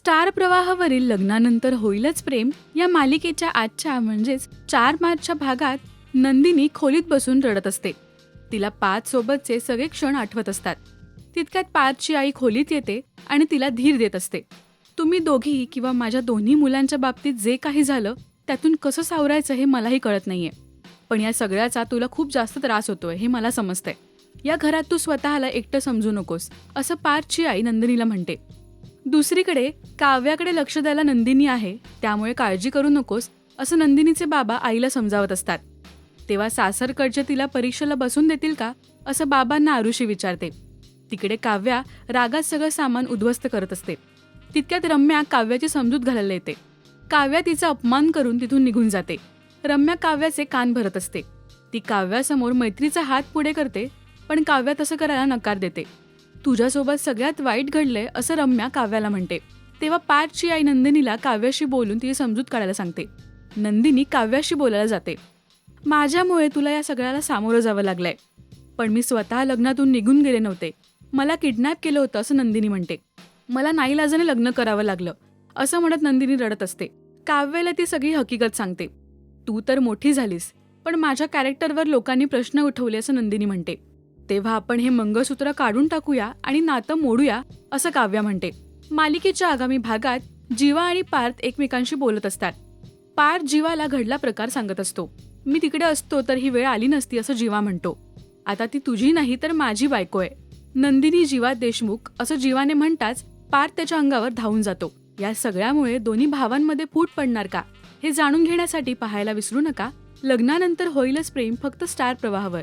Star प्रवाहावरील लग्नानंतर होईलच प्रेम या मालिकेच्या आजच्या म्हणजेच चार मार्चच्या भागात नंदिनी खोलीत बसून रडत असते. तिला पाच सोबतचे सगळे क्षण आठवत असतात. तितक्यात पाचची आई खोलीत येते आणि तिला धीर देत असते. तुम्ही दोघी किंवा माझ्या दोन्ही मुलांच्या बाबतीत जे काही झालं त्यातून कसं सावरायचं हे मलाही कळत नाहीये. पण या सगळ्याचा तुला खूप जास्त त्रास होतोय हे मला समजतंय. या घरात तू स्वतःला एकटं समजू नकोस असं पाचची आई नंदिनीला म्हणते. दुसरीकडे काव्याकडे लक्ष द्यायला नंदिनी आहे त्यामुळे काळजी करू नकोस असं नंदिनीचे बाबा आईला समजावत असतात. तेव्हा सासरकडचे तिला परीक्षेला बसून देतील का असं बाबांना आरुषी विचारते. तिकडे काव्या रागात सगळं सामान उद्ध्वस्त करत असते. तितक्यात रम्या काव्याची समजूत घालायला येते. काव्या तिचा अपमान करून तिथून निघून जाते. रम्या काव्याचे कान भरत असते. ती काव्यासमोर मैत्रीचा हात पुढे करते पण काव्या तसं करायला नकार देते. तुझ्यासोबत सगळ्यात वाईट घडलंय असं रम्या काव्याला म्हणते. तेव्हा पार्थची आई नंदिनीला काव्याशी बोलून तिची समजूत काढायला सांगते. नंदिनी काव्याशी बोलायला जाते. माझ्यामुळे तुला या सगळ्याला सामोरं जावं लागलंय. पण मी स्वतः लग्नातून निघून गेले नव्हते. मला किडनॅप केलं होतं असं नंदिनी म्हणते. मला नाईलाजाने लग्न करावं लागलं असं म्हणत नंदिनी रडत असते. काव्याला ती सगळी हकीकत सांगते. तू तर मोठी झालीस पण माझ्या कॅरेक्टरवर लोकांनी प्रश्न उठवले असं नंदिनी म्हणते. तेव्हा आपण हे मंगळसूत्र काढून टाकूया आणि नातं मोडूया असं काव्या म्हणते. मालिकेच्या आगामी भागात जीवा आणि पार्थ एकमेकांशी बोलत असतात. पार्थ जीवाला घडला प्रकार सांगत असतो. मी तिकडे असतो तर ही वेळ आली नसती असं जीवा म्हणतो. आता ती तुझी नाही तर माझी बायको आहे. नंदिनी जीवा देशमुख असं जीवाने म्हणताच पार्थ त्याच्या अंगावर धावून जातो. या सगळ्यामुळे दोन्ही भावांमध्ये फूट पडणार का? हे जाणून घेण्यासाठी पाहायला विसरू नका. लग्नानंतर होईलच प्रेम फक्त स्टार प्रवाहावर.